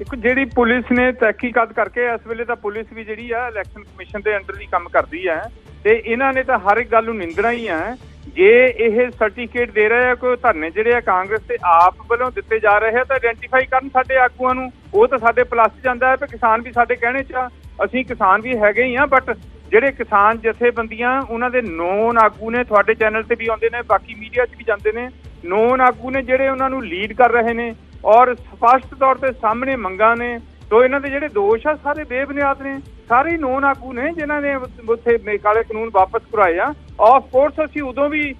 ਇੱਕ ਜਿਹੜੀ ਪੁਲਿਸ ਨੇ ਤਹਿਕੀਕਾਤ ਕਰਕੇ ਇਸ ਵੇਲੇ ਤਾਂ ਪੁਲਿਸ ਵੀ ਜਿਹੜੀ ਆ ਇਲੈਕਸ਼ਨ ਕਮਿਸ਼ਨ ਦੇ ਅੰਡਰ ਹੀ ਕੰਮ ਕਰਦੀ ਹੈ ਤੇ ਇਹਨਾਂ ਨੇ ਤਾਂ ਹਰ ਇੱਕ ਗੱਲ ਨੂੰ ਨਿੰਦਣਾ ਹੀ ਹੈ ਜੇ ਇਹ ਸਰਟੀਫਿਕੇਟ ਦੇ ਰਹੇ ਆ ਕੋਈ ਧਰਨੇ ਜਿਹੜੇ ਆ ਕਾਂਗਰਸ ਤੇ ਆਪ ਵੱਲੋਂ ਦਿੱਤੇ ਜਾ ਰਹੇ ਆ ਤਾਂ ਆਇਡੈਂਟੀਫਾਈ ਕਰਨ ਸਾਡੇ ਆਗੂਆਂ ਨੂੰ। ਉਹ ਤਾਂ ਸਾਡੇ ਪਲੱਸ ਜਾਂਦਾ ਹੈ ਕਿ ਕਿਸਾਨ ਵੀ ਸਾਡੇ ਕਹਿਣੇ 'ਚ ਆ। ਅਸੀਂ ਕਿਸਾਨ ਵੀ ਹੈਗੇ ਹੀ ਆ ਬਟ ਜਿਹੜੇ ਕਿਸਾਨ ਜਥੇਬੰਦੀਆਂ, ਉਹਨਾਂ ਦੇ ਨੋਨ ਆਗੂ ਨੇ, ਤੁਹਾਡੇ ਚੈਨਲ ਤੇ ਵੀ ਆਉਂਦੇ ਨੇ, ਬਾਕੀ ਮੀਡੀਆ 'ਚ ਵੀ ਜਾਂਦੇ ਨੇ। ਨੋਨ ਆਗੂ ਨੇ ਜਿਹੜੇ ਉਹਨਾਂ ਨੂੰ ਲੀਡ ਕਰ ਰਹੇ ਨੇ। ਔਰ ਸਪਸ਼ਟ ਤੌਰ ਤੇ ਸਾਹਮਣੇ ਮੰਗਾਂ ਨੇ। ਤੋ ਇਹਨਾਂ ਦੇ ਜਿਹੜੇ ਦੋਸ਼ ਆ ਸਾਰੇ ਬੇਬੁਨਿਆਦ ਨੇ ਸਾਰੇ ਨੌਨ ਆਗੂ ਨੇ ਜਿਨ੍ਹਾਂ ਨੇ ਉੱਥੇ ਕਾਲੇ ਕਾਨੂੰਨ ਵਾਪਸ ਕਰਾਏ ਆ ਆਫ ਕੋਰਸ ਅਸੀਂ ਉਦੋਂ ਵੀ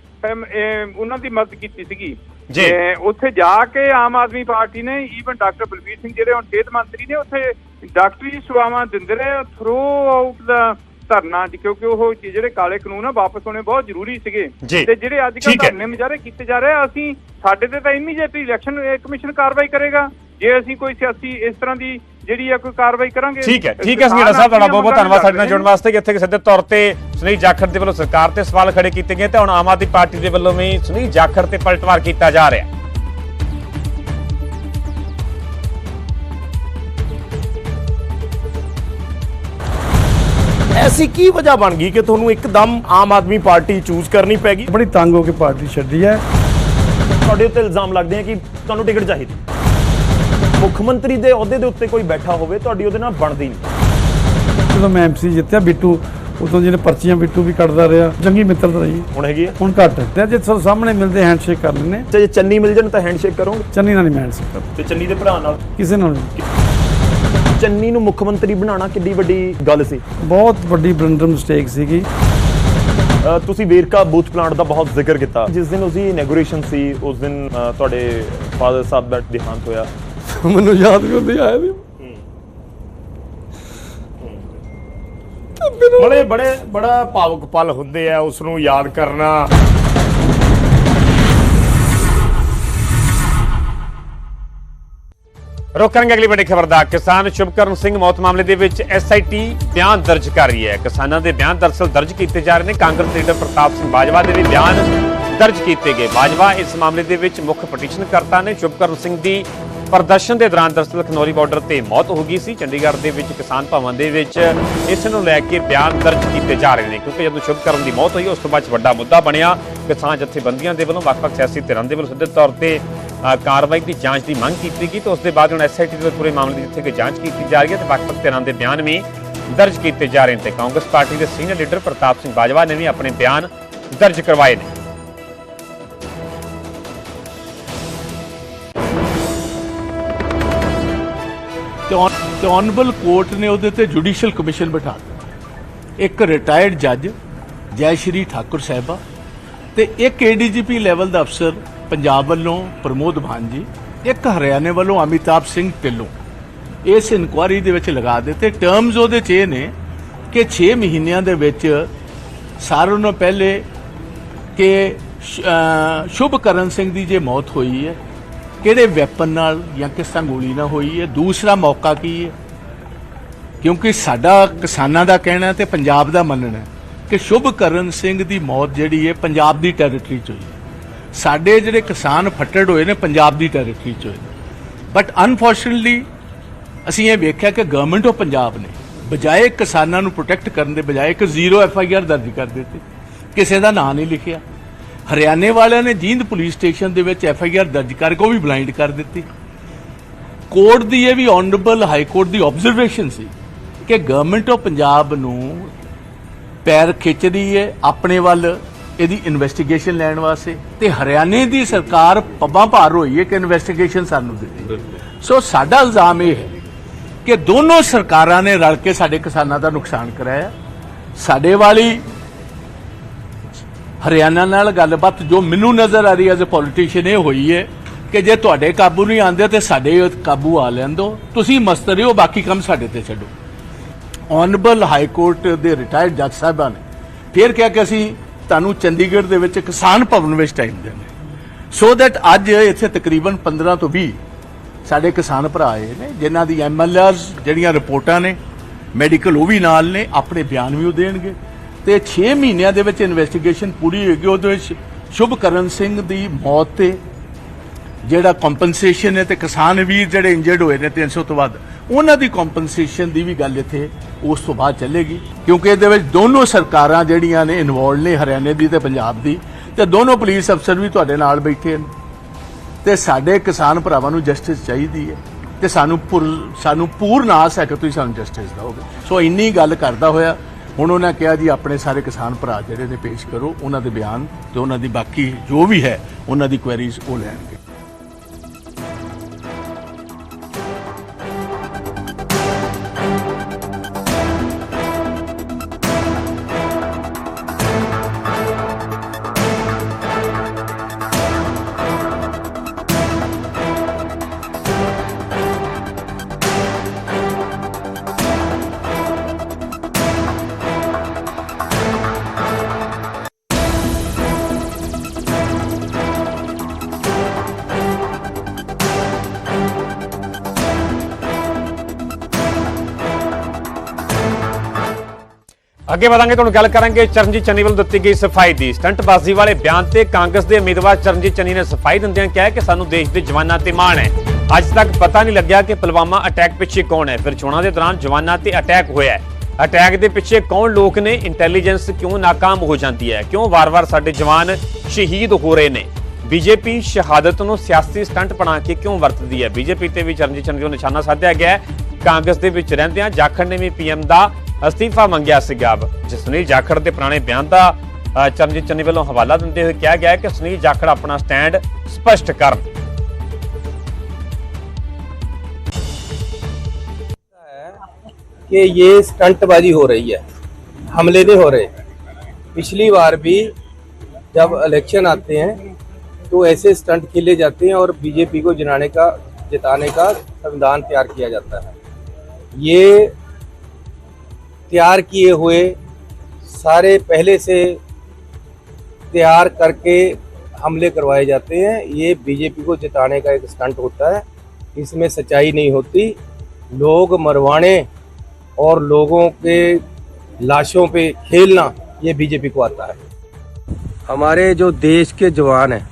ਉਹਨਾਂ ਦੀ ਮਦਦ ਕੀਤੀ ਸੀਗੀ ਜੀ। ਉੱਥੇ ਜਾ ਕੇ ਆਮ ਆਦਮੀ ਪਾਰਟੀ ਨੇ ਈਵਨ ਡਾਕਟਰ ਬਲਬੀਰ ਸਿੰਘ ਜਿਹੜੇ ਹੁਣ ਸਿਹਤ ਮੰਤਰੀ ਨੇ ਉੱਥੇ ਡਾਕਟਰੀ ਸੇਵਾਵਾਂ ਦਿੰਦੇ ਰਹੇ ਥਰੋ ਆਊਟ ਦਾ ਧਰਨਾ ਕਿਉਂਕਿ ਉਹ ਜਿਹੜੇ ਕਾਲੇ ਕਾਨੂੰਨ ਆ ਵਾਪਸ ਹੋਣੇ ਬਹੁਤ ਜ਼ਰੂਰੀ ਸੀਗੇ। ਤੇ ਜਿਹੜੇ ਅੱਜ ਕੱਲ੍ਹ। ਧਰਨੇ ਮੁਜ਼ਾਹਰੇ ਕੀਤੇ ਜਾ ਰਹੇ ਆ ਅਸੀਂ ਸਾਡੇ ਤੇ ਤਾਂ ਇਮੀਡੀਏਟਲੀ ਇਲੈਕਸ਼ਨ ਕਮਿਸ਼ਨ ਕਾਰਵਾਈ ਕਰੇਗਾ ਜੇ ਅਸੀਂ ਕੋਈ ਸਿਆਸੀ ਇਸ ਤਰ੍ਹਾਂ ਦੀ ਜਿਹੜੀ ਆ ਕੋਈ ਕਾਰਵਾਈ ਕਰਾਂਗੇ ਠੀਕ ਹੈ ਠੀਕ ਹੈ ਸੰਗੀਰਾ ਸਾਹਿਬ ਤੁਹਾਡਾ ਬਹੁਤ ਬਹੁਤ ਧੰਨਵਾਦ ਸਾਡੇ ਨਾਲ ਜੁੜਨ ਵਾਸਤੇ ਕਿ ਇੱਥੇ ਕਿ ਸਿੱਧੇ ਤੌਰ ਤੇ ਸੁਨੀਲ ਜਾਖੜ ਦੇ ਵੱਲੋਂ ਸਰਕਾਰ ਤੇ ਸਵਾਲ ਖੜੇ ਕੀਤੇ ਗਏ ਤੇ ਹੁਣ ਆਮ ਆਦਮੀ ਪਾਰਟੀ ਦੇ ਵੱਲੋਂ ਵੀ ਸੁਨੀਲ ਜਾਖੜ ਤੇ ਪਲਟਵਾਰ ਕੀਤਾ ਜਾ ਰਿਹਾ। ਐਸੀ ਕੀ ਵਜ੍ਹਾ ਬਣ ਗਈ ਕਿ ਤੁਹਾਨੂੰ ਇੱਕਦਮ ਆਮ ਆਦਮੀ ਪਾਰਟੀ ਚੂਜ਼ ਕਰਨੀ ਪੈ ਗਈ? ਬੜੀ ਤੰਗ ਹੋ ਕੇ ਪਾਰਟੀ ਛੱਡੀ ਹੈ। ਤੁਹਾਡੇ ਉੱਤੇ ਇਲਜ਼ਾਮ ਲੱਗਦੇ ਆ ਕਿ ਤੁਹਾਨੂੰ ਟਿਕਟ ਚਾਹੀਦੀ। ਮੁੱਖ ਮੰਤਰੀ ਦੇ ਅਹੁਦੇ ਦੇ ਉੱਤੇ ਕੋਈ ਬੈਠਾ ਹੋਵੇ ਤੁਹਾਡੀ ਉਹਦੇ ਨਾਲ ਬਣਦੀ ਨਹੀਂ। ਜਦੋਂ ਮੈਂ ਐਮਸੀ ਜਿੱਤਿਆ ਬਿੱਟੂ ਉਦੋਂ ਜਿਹਨੇ ਪਰਚੀਆਂ ਬਿੱਟੂ ਵੀ ਕੱਢਦਾ ਰਿਹਾ ਚੰਗੀ ਮਿੱਤਰਤਾ ਰਹੀ। ਹੁਣ ਹੈਗੀ ਹੈ ਹੁਣ ਘੱਟ। ਤੇ ਜੇ ਸਭ ਸਾਹਮਣੇ ਮਿਲਦੇ ਹੈਂਡਸ਼ੇਕ ਕਰ ਲੈਨੇ ਤੇ ਜੇ ਚੰਨੀ ਮਿਲ ਜਾਣ ਤਾਂ ਹੈਂਡਸ਼ੇਕ ਕਰੋਗੇ? ਚੰਨੀ ਨਾਲ ਨਹੀਂ ਮੈਂ ਹੈਂਡਸ਼ੇਕ ਕਰਦਾ। ਤੇ ਚੰਨੀ ਦੇ ਭਰਾ ਨਾਲ? ਕਿਸੇ ਨਾਲ ਨਹੀਂ। ਚੰਨੀ ਨੂੰ ਮੁੱਖ ਮੰਤਰੀ ਬਣਾਉਣਾ ਕਿੱਡੀ ਵੱਡੀ ਗੱਲ ਸੀ। ਬਹੁਤ ਵੱਡੀ ਬਲੰਡਰ ਮਿਸਟੇਕ ਸੀਗੀ। ਤੁਸੀਂ ਵੇਰਕਾ ਬੂਥ ਪਲਾਂਟ ਦਾ ਬਹੁਤ ਜ਼ਿਕਰ ਕੀਤਾ। ਜਿਸ ਦਿਨ ਉਸਦੀ ਇਨੈਗੋਰੇਸ਼ਨ ਸੀ ਉਸ ਦਿਨ ਤੁਹਾਡੇ ਫਾਦਰ ਸਾਹਿਬ ਦਾ ਦੇਹਾਂਤ ਹੋਇਆ। ਮੈਨੂੰ ਯਾਦ ਵੀ ਹੁੰਦੀ, ਆਇਆ ਵੀ ਬੜੇ ਬੜੇ, ਬੜਾ ਭਾਵੁਕ ਪਲ ਹੁੰਦੇ ਆ ਉਸ ਨੂੰ ਯਾਦ ਕਰਨਾ। ਰੁਕ ਅਗਲੀ ਵੱਡੀ ਖਬਰ ਦਾ। ਕਿਸਾਨ ਸ਼ੁਭਕਰਨ ਸਿੰਘ ਮੌਤ ਮਾਮਲੇ ਦੇ ਵਿੱਚ ਐਸਆਈਟੀ ਬਿਆਨ ਦਰਜ ਕਰ ਰਹੀ ਹੈ। ਕਿਸਾਨਾਂ ਦੇ ਬਿਆਨ ਦਰਅਸਲ ਦਰਜ ਕੀਤੇ ਜਾ ਰਹੇ ਨੇ। ਕਾਂਗਰਸ ਲੀਡਰ ਪ੍ਰਤਾਪ ਸਿੰਘ ਬਾਜਵਾ ਦੇ ਵੀ ਬਿਆਨ ਦਰਜ ਕੀਤੇ ਗਏ। ਬਾਜਵਾ ਇਸ ਮਾਮਲੇ ਦੇ ਵਿੱਚ ਮੁੱਖ ਪਟੀਸ਼ਨ ਕਰਤਾ ਨੇ। ਸ਼ੁਭਕਰਨ ਸਿੰਘ ਦੀ ਪ੍ਰਦਰਸ਼ਨ ਦੇ ਦੌਰਾਨ ਦਰਅਸਲ ਖਨੌਰੀ ਬਾਰਡਰ ਤੇ ਮੌਤ ਹੋ ਗਈ ਸੀ। ਚੰਡੀਗੜ੍ਹ ਦੇ ਵਿੱਚ ਕਿਸਾਨ ਭਵਨ ਦੇ ਵਿੱਚ ਇਸ ਨੂੰ ਲੈ ਕੇ ਬਿਆਨ ਦਰਜ ਕੀਤੇ ਜਾ ਰਹੇ ਨੇ। ਕਿਉਂਕਿ ਜਦੋਂ ਸ਼ੁਭਕਰਨ ਦੀ ਮੌਤ ਹੋਈ, ਉਸ ਤੋਂ ਬਾਅਦ 'ਚ ਵੱਡਾ ਮੁੱਦਾ ਬਣਿਆ। ਕਿਸਾਨ ਜਥੇਬੰਦੀਆਂ ਦੇ ਵੱਲੋਂ ਵੱਖ-ਵੱਖ ਸਿਆਸੀ ਧਿਰਾਂ ਦੇ ਵੱਲੋਂ ਸਿੱਧੇ ਤੌਰ ਤੇ ਕਾਰਵਾਈ ਦੀ ਜਾਂਚ ਦੀ ਮੰਗ ਕੀਤੀ ਗਈ। ਤੇ ਉਸ ਦੇ ਬਾਅਦ ਹੁਣ ਐਸਆਈਟੀ ਦੇ ਪੂਰੇ ਮਾਮਲੇ ਦੀ ਜਿੱਥੇ ਕਿ ਜਾਂਚ ਕੀਤੀ ਜਾ ਰਹੀ ਹੈ, ਤੇ ਵੱਖ-ਵੱਖ ਧਿਰਾਂ ਦੇ ਬਿਆਨ ਵੀ ਦਰਜ ਕੀਤੇ ਜਾ ਰਹੇ ਨੇ। ਤੇ ਕਾਂਗਰਸ ਪਾਰਟੀ ਦੇ ਸੀਨੀਅਰ ਲੀਡਰ ਪ੍ਰਤਾਪ ਸਿੰਘ ਬਾਜਵਾ ਨੇ ਵੀ ਆਪਣੇ ਬਿਆਨ ਦਰਜ ਕਰਵਾਏ ਨੇ। ਤੇ ਔਨ- ਆਨਰੇਬਲ ਕੋਰਟ ਨੇ ਉਹਦੇ ਤੇ ਜੁਡੀਸ਼ੀਅਲ ਕਮਿਸ਼ਨ ਬਿਠਾ ਦਿੱਤਾ। ਇੱਕ ਰਿਟਾਇਰਡ ਜੱਜ ਜੈ ਸ਼੍ਰੀ ਠਾਕੁਰ ਸਾਹਿਬਾ ਤੇ ਇੱਕ ਏਡੀਜੀਪੀ ਲੈਵਲ ਦਾ ਅਫਸਰ ਪੰਜਾਬ ਵੱਲੋਂ ਪ੍ਰਮੋਦ ਭਾਨ ਜੀ ਇੱਕ ਹਰਿਆਣੇ ਵੱਲੋਂ ਅਮਿਤਾਭ ਸਿੰਘ ਢਿੱਲੋਂ। ਇਸ ਇਨਕੁਆਰੀ ਦੇ ਵਿੱਚ ਲਗਾ ਦਿੱਤੇ। ਟਰਮਸ ਉਹਦੇ ਚ ਇਹ ਨੇ ਕਿ 6 ਮਹੀਨਿਆਂ ਦੇ ਵਿੱਚ ਸਾਰਿਆਂ ਨੂੰ ਪਹਿਲੇ ਕਿ ਸ਼- ਅਹ, ਸ਼ੁਭਕਰਨ ਸਿੰਘ ਦੀ ਜੇ ਮੌਤ ਹੋਈ ਹੈ ਕਿਹੜੇ ਵੈਪਨ ਨਾਲ ਜਾਂ ਕਿਸ ਤਰ੍ਹਾਂ ਗੋਲੀ ਨਾਲ ਹੋਈ ਹੈ? ਦੂਸਰਾ ਮੌਕਾ ਕੀ ਹੈ? ਕਿਉਂਕਿ ਸਾਡਾ ਕਿਸਾਨਾਂ ਦਾ ਕਹਿਣਾ ਤੇ ਪੰਜਾਬ ਦਾ ਮੰਨਣਾ ਹੈ ਕਿ ਸ਼ੁਭਕਰਨ ਸਿੰਘ ਦੀ ਮੌਤ ਜਿਹੜੀ ਹੈ ਪੰਜਾਬ ਦੀ ਟੈਰੀਟਰੀ 'ਚ ਹੋਈ ਹੈ। ਸਾਡੇ ਜਿਹੜੇ ਕਿਸਾਨ ਫੱਟੜ ਹੋਏ ਨੇ ਪੰਜਾਬ ਦੀ ਟੈਰੀਟਰੀ 'ਚ ਹੋਏ ਬਟ ਅਨਫੋਰਚੂਨਟਲੀ ਅਸੀਂ ਇਹ ਵੇਖਿਆ ਕਿ ਗਵਰਨਮੈਂਟ ਆਫ ਪੰਜਾਬ ਨੇ ਬਜਾਏ ਕਿਸਾਨਾਂ ਨੂੰ ਪ੍ਰੋਟੈਕਟ ਕਰਨ ਦੇ ਬਜਾਏ ਇੱਕ ਜ਼ੀਰੋ ਐਫ ਆਈ ਆਰ ਦਰਜ ਕਰ ਦਿੱਤੀ। ਕਿਸੇ ਦਾ ਨਾਂ ਨਹੀਂ ਲਿਖਿਆ। ਹਰਿਆਣੇ ਵਾਲਿਆਂ ਨੇ ਜੀਂਦ ਪੁਲਿਸ ਸਟੇਸ਼ਨ ਦੇ ਵਿੱਚ ਐਫ ਆਈ ਆਰ ਦਰਜ ਕਰਕੇ ਉਹ ਵੀ ਬਲਾਈਂਡ ਕਰ ਦਿੱਤੀ। ਕੋਰਟ ਦੀ ਇਹ ਵੀ ਆਨਰੇਬਲ ਹਾਈ ਕੋਰਟ ਦੀ ਆਬਜ਼ਰਵੇਸ਼ਨ ਸੀ ਕਿ ਗਵਰਨਮੈਂਟ ਆਫ ਪੰਜਾਬ ਨੂੰ ਪੈਰ ਖਿੱਚ ਰਹੀ ਹੈ ਆਪਣੇ ਵੱਲ, ਇਹਦੀ ਇਨਵੈਸਟੀਗੇਸ਼ਨ ਲੈਣ ਵਾਸਤੇ ਤੇ ਹਰਿਆਣੇ ਦੀ ਸਰਕਾਰ ਪੱਬਾਂ ਭਾਰ ਹੋਈ ਹੈ ਕਿ ਇਨਵੈਸਟੀਗੇਸ਼ਨ ਸਾਨੂੰ ਦਿੱਤੀ। ਸੋ ਸਾਡਾ ਇਲਜ਼ਾਮ ਇਹ ਹੈ ਕਿ ਦੋਨੋਂ ਸਰਕਾਰਾਂ ਨੇ ਰਲ ਕੇ ਸਾਡੇ ਕਿਸਾਨਾਂ ਦਾ ਨੁਕਸਾਨ ਕਰਾਇਆ। ਸਾਡੇ ਵਾਲੀ ਹਰਿਆਣਾ ਨਾਲ ਗੱਲਬਾਤ ਜੋ ਮੈਨੂੰ ਨਜ਼ਰ ਆ ਰਹੀ ਐਜ਼ ਅ ਪੋਲੀਟੀਸ਼ੀਅਨ ਇਹ ਹੋਈ ਹੈ ਕਿ ਜੇ ਤੁਹਾਡੇ ਕਾਬੂ ਨਹੀਂ ਆਉਂਦੇ ਤੇ ਸਾਡੇ ਕਾਬੂ ਆ ਲੈਣ ਦਿਓ ਤੁਸੀਂ ਮਸਤ ਰਹੋ, ਬਾਕੀ ਕੰਮ ਸਾਡੇ ਤੇ ਛੱਡੋ। ਆਨਰੇਬਲ ਹਾਈ ਕੋਰਟ ਦੇ ਰਿਟਾਇਰਡ ਜੱਜ ਸਾਹਿਬਾਨ ਨੇ ਫਿਰ ਕਿਹਾ ਕਿ ਅਸੀਂ ਤੁਹਾਨੂੰ ਚੰਡੀਗੜ੍ਹ ਦੇ ਵਿੱਚ ਕਿਸਾਨ ਭਵਨ ਵਿੱਚ ਟਾਈਮ ਦਿੰਦੇ ਸੋ ਦੈਟ ਅੱਜ ਇੱਥੇ ਤਕਰੀਬਨ 15 ਤੋਂ 20 ਸਾਡੇ ਕਿਸਾਨ ਭਰਾ ਆਏ ਨੇ, ਜਿਨ੍ਹਾਂ ਦੀ ਐਮਐਲਆਰਸ ਜਿਹੜੀਆਂ ਰਿਪੋਰਟਾਂ ਨੇ ਮੈਡੀਕਲ ਉਹ ਵੀ ਨਾਲ ਨੇ, ਆਪਣੇ ਬਿਆਨ ਵੀ ਉਹ ਦੇਣਗੇ। ਤੇ 6 ਮਹੀਨਿਆਂ ਦੇ ਵਿੱਚ ਇਨਵੈਸਟੀਗੇਸ਼ਨ ਪੂਰੀ ਹੋਏਗੀ। ਉਹਦੇ ਵਿੱਚ ਸ਼ੁਭਕਰਨ ਸਿੰਘ ਦੀ ਮੌਤ ਤੇ ਜਿਹੜਾ ਕੰਪਨਸੇਸ਼ਨ ਹੈ ਤੇ ਕਿਸਾਨ ਵੀਰ ਜਿਹੜੇ ਇੰਜਰਡ ਹੋਏ ਨੇ 300 ਤੋਂ ਵੱਧ, ਉਹਨਾਂ ਦੀ ਕੰਪਨਸੇਸ਼ਨ ਦੀ ਵੀ ਗੱਲ ਇੱਥੇ ਉਸ ਤੋਂ ਬਾਅਦ ਚੱਲੇਗੀ। ਕਿਉਂਕਿ ਇਹਦੇ ਵਿੱਚ ਦੋਨੋਂ ਸਰਕਾਰਾਂ ਜਿਹੜੀਆਂ ਨੇ ਇਨਵੋਲਡ ਨੇ ਹਰਿਆਣੇ ਦੀ ਤੇ ਪੰਜਾਬ ਦੀ, ਤੇ ਦੋਨੋਂ ਪੁਲਿਸ ਅਫਸਰ ਵੀ ਤੁਹਾਡੇ ਨਾਲ ਬੈਠੇ ਨੇ। ਤੇ ਸਾਡੇ ਕਿਸਾਨ ਭਰਾਵਾਂ ਨੂੰ ਜਸਟਿਸ ਚਾਹੀਦੀ ਹੈ। ਤੇ ਸਾਨੂੰ ਪੁਰ- ਸਾਨੂੰ ਪੂਰਨ ਆਸ ਹੈ ਕਿ ਤੁਸੀਂ ਸਾਨੂੰ ਜਸਟਿਸ ਦਿਓਗੇ। ਸੋ ਇੰਨੀ ਗੱਲ ਕਰਦਾ ਹੋਇਆ ਹੁਣ ਉਹਨਾਂ ਕਿਹਾ ਜੀ, ਆਪਣੇ ਸਾਰੇ ਕਿਸਾਨ ਭਰਾ ਜਿਹੜੇ ਨੇ ਪੇਸ਼ ਕਰੋ, ਉਹਨਾਂ ਦੇ ਬਿਆਨ ਤੇ ਉਹਨਾਂ ਦੀ ਬਾਕੀ ਜੋ ਵੀ ਹੈ, ਉਹਨਾਂ ਦੀ ਕੁਐਰੀਜ਼ ਉਹ ਲੈਣ। ਅੱਗੇ ਵਧਾਂਗੇ, ਤੁਹਾਨੂੰ ਗੱਲ ਕਰਾਂਗੇ ਚਰਨਜੀਤ ਚੰਨੀ ਵੱਲੋਂ ਦਿੱਤੀ ਗਈ ਸਫ਼ਾਈ ਦੀ। ਸਟੰਟਬਾਜ਼ੀ ਵਾਲੇ ਬਿਆਨ ਤੇ ਕਾਂਗਰਸ ਦੇ ਉਮੀਦਵਾਰ ਚਰਨਜੀਤ ਚੰਨੀ ਨੇ ਸਫ਼ਾਈ ਦਿੰਦਿਆਂ ਕਿਹਾ ਕਿ ਸਾਨੂੰ ਦੇਸ਼ ਦੇ ਜਵਾਨਾਂ ਤੇ ਮਾਣ ਹੈ। ਅੱਜ ਤੱਕ ਪਤਾ ਨਹੀਂ ਲੱਗਿਆ ਕਿ ਪੁਲਵਾਮਾ ਅਟੈਕ ਪਿੱਛੇ ਕੌਣ ਹੈ। ਫਿਰ ਚੋਣਾਂ ਦੇ ਦੌਰਾਨ ਜਵਾਨਾਂ ਤੇ ਅਟੈਕ ਹੋਇਆ ਹੈ। ਅਟੈਕ ਦੇ ਪਿੱਛੇ ਕੌਣ ਲੋਕ ਨੇ? ਇੰਟੈਲੀਜੈਂਸ ਕਿਉਂ ਨਾਕਾਮ ਹੋ ਜਾਂਦੀ ਹੈ? ਕਿਉਂ ਵਾਰ-ਵਾਰ ਸਾਡੇ ਜਵਾਨ ਸ਼ਹੀਦ ਹੋ ਰਹੇ ਨੇ? ਬੀਜੇਪੀ ਸ਼ਹਾਦਤ ਨੂੰ ਸਿਆਸੀ ਸਟੰਟ ਬਣਾ ਕੇ ਕਿਉਂ ਵਰਤਦੀ ਹੈ? ਬੀਜੇਪੀ ਤੇ ਵੀ ਚਰਨਜੀਤ ਚੰਨੀ ਨੂੰ ਨਿਸ਼ਾਨਾ ਸਾਧਿਆ ਗਿਆ ਹੈ। ਕਾਂਗਰਸ ਦੇ ਵਿੱਚ ਰਹਿੰਦਿਆਂ ਜਾਖੜ ਨੇ ਵੀ ਪੀਐਮ ਦਾ ਅਸਤੀਫਾ ਮੰਗਿਆ ਸੀਗਾ ਜਿਸ ਸੁਨੀਲ ਜਾਖੜ ਦੇ ਪੁਰਾਣੇ ਬਿਆਨ ਦਾ ਅ, ਚਰਨਜੀਤ ਚੰਨੀ ਵੱਲੋਂ ਹਵਾਲਾ ਦਿੰਦੇ ਹੋਏ ਕਿਹਾ ਗਿਆ ਹੈ ਕਿ ਸੁਨੀਲ ਜਾਖੜ ਆਪਣਾ ਸਟੈਂਡ ਸਪਸ਼ਟ ਕਰਨ कि ये स्टंटबाजी हो रही है हमले नहीं हो रहे पिछली बार भी जब इलेक्शन आते हैं तो ऐसे स्टंट खेले जाते हैं और बीजेपी को जिताने का जिताने का संविधान तैयार किया जाता है ये तैयार किए हुए सारे पहले से तैयार करके हमले करवाए जाते हैं। ये बीजेपी को जिताने का एक स्टंट होता है। इसमें सच्चाई नहीं होती। लोग मरवाने और लोगों के लाशों पे खेलना ये बीजेपी को आता है। हमारे जो देश के जवान हैं,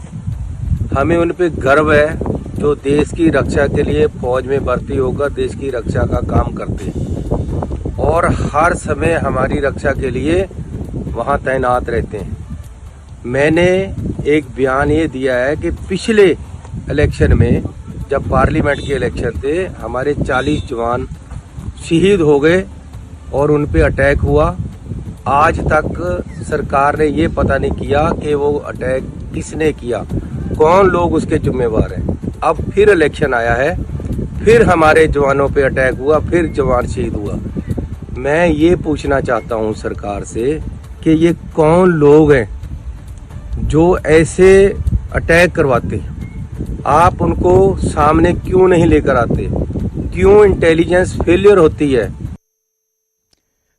हमें उन पर गर्व है जो देश की रक्षा के लिए फौज में भर्ती होकर देश की रक्षा का काम करते हैं। और हर समय हमारी रक्षा के लिए वहाँ तैनात रहते हैं। मैंने एक बयान ये दिया है कि पिछले इलेक्शन में जब पार्लियामेंट के इलेक्शन थे, हमारे 40 जवान शहीद हो गए और उन पर अटैक हुआ। आज तक सरकार ने ये पता नहीं किया कि वो अटैक किसने किया। कौन लोग उसके जिम्मेवार हैं? अब फिर इलेक्शन आया है, फिर हमारे जवानों पे अटैक हुआ, फिर जवान शहीद हुआ। मैं ये पूछना चाहता हूँ सरकार से कि ये कौन लोग हैं जो ऐसे अटैक करवाते हैं आप उनको सामने क्यों नहीं लेकर आते क्यों इंटेलिजेंस फेलियर होती है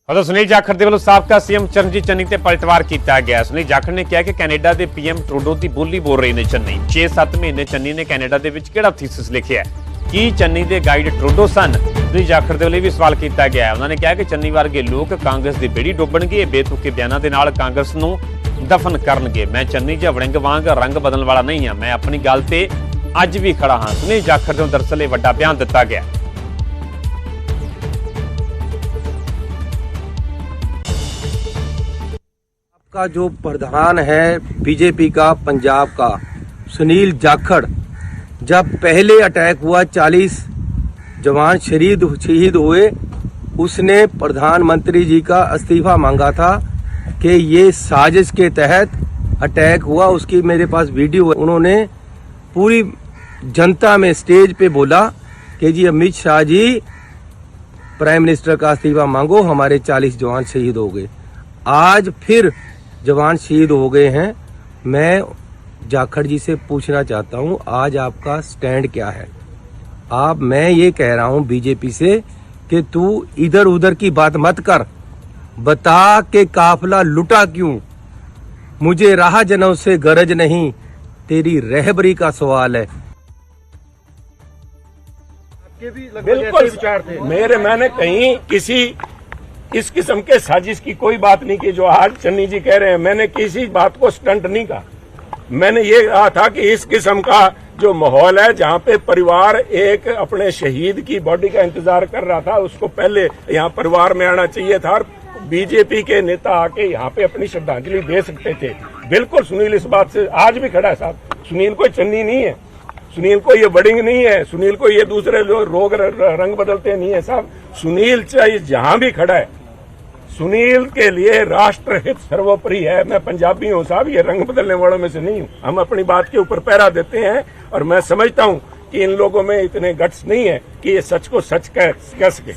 ਉਦੋਂ ਸੁਨੀਲ ਜਾਖੜ ਦੇ ਵੱਲੋਂ ਸਾਬਕਾ ਸੀਐਮ ਚਰਨਜੀਤ ਚੰਨੀ ਤੇ ਪਲਟਵਾਰ ਕੀਤਾ ਗਿਆ ਸੁਨੀਲ ਜਾਖੜ ਨੇ ਕਿਹਾ ਕਿ ਕੈਨੇਡਾ ਦੇ ਪੀਐਮ ਟਰੂਡੋ ਦੀ ਬੋਲੀ ਬੋਲ ਰਹੇ ਨੇ ਚੰਨੀ 6-7 ਮਹੀਨੇ ਚੰਨੀ ਨੇ ਕੈਨੇਡਾ ਦੇ ਵਿੱਚ ਕਿਹੜਾ ਥੀਸਿਸ ਲਿਖਿਆ ਹੈ ਕੀ ਚੰਨੀ ਦੇ ਗਾਈਡ ਟਰੂਡੋ ਸਨ ਸੁਨੀਲ ਜਾਖੜ ਦੇ ਵੱਲੋਂ ਇਹ ਵੀ ਸਵਾਲ ਕੀਤਾ ਗਿਆ ਹੈ। ਉਹਨਾਂ ਨੇ ਕਿਹਾ ਕਿ ਚੰਨੀ ਵਰਗੇ ਲੋਕ ਕਾਂਗਰਸ ਦੀ ਬੇੜੀ ਡੋਬਣਗੇ ਇਹ ਬੇਤੁਕੇ ਬਿਆਨਾਂ ਦੇ ਨਾਲ ਕਾਂਗਰਸ ਨੂੰ ਦਫਨ ਕਰਨਗੇ ਮੈਂ ਚੰਨੀ ਜਾਂ ਵੜਿੰਗ ਵਾਂਗ ਰੰਗ ਬਦਲਣ ਵਾਲਾ ਨਹੀਂ ਹਾਂ ਮੈਂ ਆਪਣੀ ਗੱਲ ਤੇ ਅੱਜ ਵੀ ਖੜਾ ਹਾਂ ਸੁਨੀਲ ਜਾਖੜ ਦੇ ਦਰਸਲ ਇਹ ਵੱਡਾ ਬਿਆਨ ਦਿੱਤਾ ਗਿਆ आपका जो प्रधान है बीजेपी का पंजाब का सुनील जाखड़ जब पहले अटैक हुआ 40 जवान शहीद शहीद हुए, उसने प्रधानमंत्री जी का इस्तीफा मांगा था कि ये साजिश के तहत अटैक हुआ। उसकी मेरे पास वीडियो है। उन्होंने पूरी जनता में स्टेज पे बोला कि जी, अमित शाह जी, प्राइम मिनिस्टर का इस्तीफा मांगो, हमारे 40 जवान शहीद हो गए। आज फिर जवान शहीद हो गए हैं। मैं जाखड़ जी से पूछना चाहता हूँ आज आपका स्टैंड क्या है? आप मैं ये कह रहा हूँ बीजेपी से कि तू इधर उधर की बात मत कर। बता के काफिला लुटा क्यों? मुझे राह जनों से गरज नहीं। तेरी रहबरी का सवाल है। बिल्कुल मेरे मैंने कहीं किसी इस किस्म के साजिश की कोई बात नहीं की जो आज चन्नी जी कह रहे हैं। मैंने किसी बात को स्टंट नहीं कहा। मैंने ये कहा था कि इस किस्म का जो माहौल है, जहाँ पे परिवार एक अपने शहीद की बॉडी का इंतज़ार कर रहा था, उसको पहले यहाँ परिवार में आना चाहिए था और बीजेपी के नेता आके यहाँ पे अपनी श्रद्धांजलि दे सकते थे। बिल्कुल सुनील इस बात से आज भी खड़ा है साहब। सुनील कोई चन्नी नहीं है। सुनील को ये बडिंग नहीं है। सुनील को ये दूसरे लोग रोग रंग बदलते नहीं है साहब। सुनील चाहे जहाँ भी खड़ा है सुनील के लिए राष्ट्र हित सर्वोपरि है। मैं पंजाबी हूँ साहब, ये रंग बदलने वालों में से नहीं हूँ। हम अपनी बात के ऊपर पहरा देते हैं और मैं समझता हूँ कि इन लोगों में इतने गट्स नहीं है कि ये सच को सच कह सके।